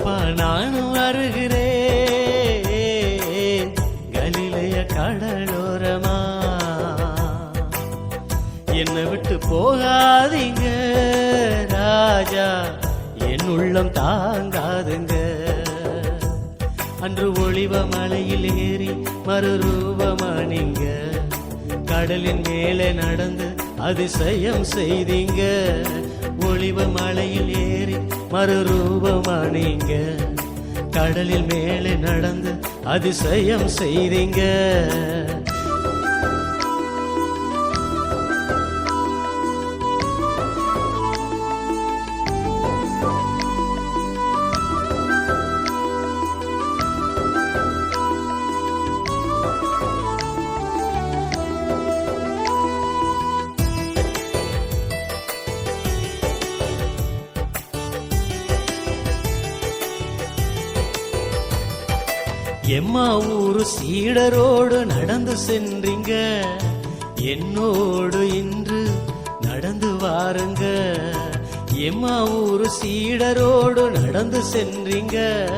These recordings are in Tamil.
அப்பா நானும் வருகிறேன். கலிலைய கடலோரமா. என்னை விட்டு போகாதீங்க ராஜா. என் உள்ளம் தாங்காதுங்க. அன்று ஒளிவ மலையில் ஏறி மறுரூபமானீங்க. கடலின் மேலே நடந்து அதிசயம் செய்தீங்க. பொழிவு மலையில் ஏறி மறுரூபமானீங்க. கடலில் மேலே நடந்து அதிசயம் செய்தீங்க. எம்மா ஊரு சீடரோடு நடந்து சென்றீங்க? என்னோடு இன்று நடந்து வாருங்க. எம்மா ஊரு சீடரோடு நடந்து சென்றீங்க?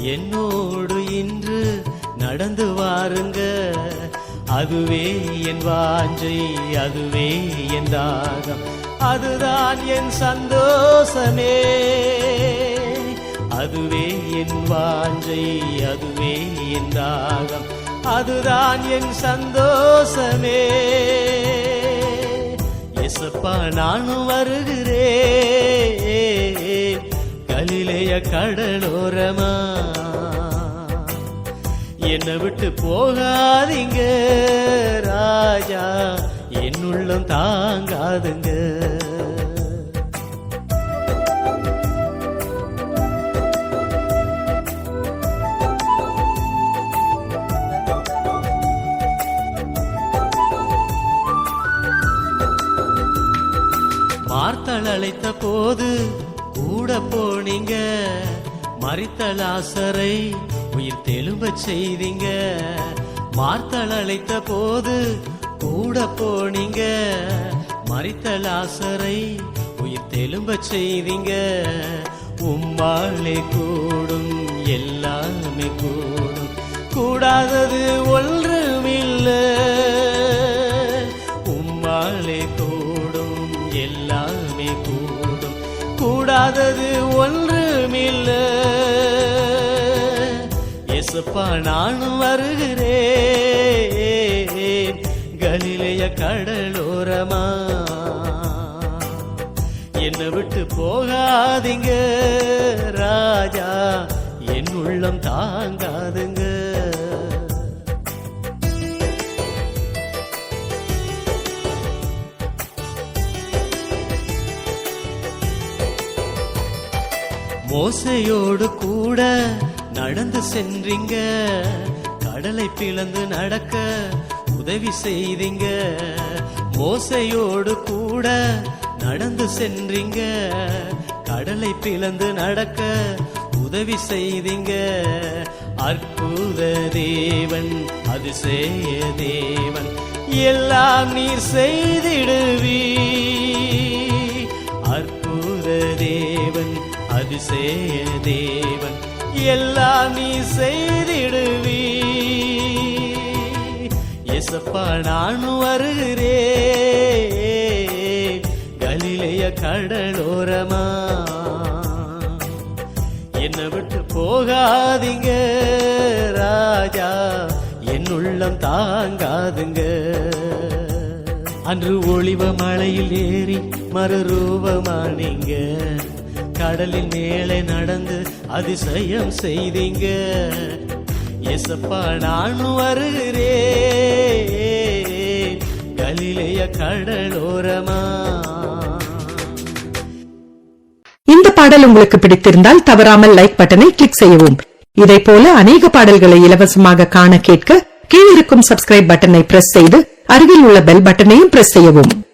என்னோடு இன்று நடந்து வாருங்க. அதுவே என் வாஞ்சை அதுவே என் தாகம். அதுதான் என் சந்தோஷமே. அதுவே என் வாஞ்சை அதுவே என் தாகம். அதுதான் என் சந்தோஷமே. எசப்பா நானும் வருகிறேன். கலிலேய கடலோரமா. என்னை விட்டு போகாதீங்க ராஜா. என் உள்ளம் தாங்காதுங்க. அழைத்த போது கூட போனீங்க. மறித்த லாசரை உயிர் தெலும்ப செய்தீங்க. மார்த்தல் அழைத்த போது கூட போனீங்க. மறித்த ஆசரை உயிர் தெலும்ப செய்தீங்க. உம்மாளே கூடும் எல்லாமே கூடும். கூடாதது ஒல்ல இல்லாதது ஒன்றுமில்ல. எசுப்பா நானும் வருகிறேன். கலிலைய கடலோரமா? என்னை விட்டு போகாதீங்க ராஜா. என் உள்ளம் தாங்காதுங்க. ஓசையோடு கூட நடந்து சென்றீங்க. கடலை பிளந்து நடக்க உதவி செய்தீங்க. ஓசையோடு கூட நடந்து சென்றீங்க. கடலை பிளந்து நடக்க உதவி செய்தீங்க. அற்புத தேவன் அதிசய தேவன் எல்லாம் நீர் செய்திடுவீ அற்புத தேவன் அதிசய தேவன் எல்லாம் நீ செய்திடுவி எசப்பா நானும் வருகிறே கலிலைய கடலோரமா. என்னை விட்டு போகாதீங்க ராஜா. என் உள்ளம் தாங்காதுங்க. அன்று ஒளிவ மலையில் ஏறி மறுரூபமானீங்க. கடலின் மேலே நடந்து அதிசயம் செய்தீங்க. எசப்பா நானும் வருகிறேன். கலிலைய கடலோரமா? இந்த பாடல் உங்களுக்கு பிடித்திருந்தால் தவறாமல் லைக் பட்டனை கிளிக் செய்யவும். இதை போல அநேக பாடல்களை இலவசமாக காண கேட்க கீழிருக்கும் சப்ஸ்கிரைப் பட்டனை பிரஸ் செய்து அருகில் உள்ள பெல் பட்டனையும் பிரஸ் செய்யவும்.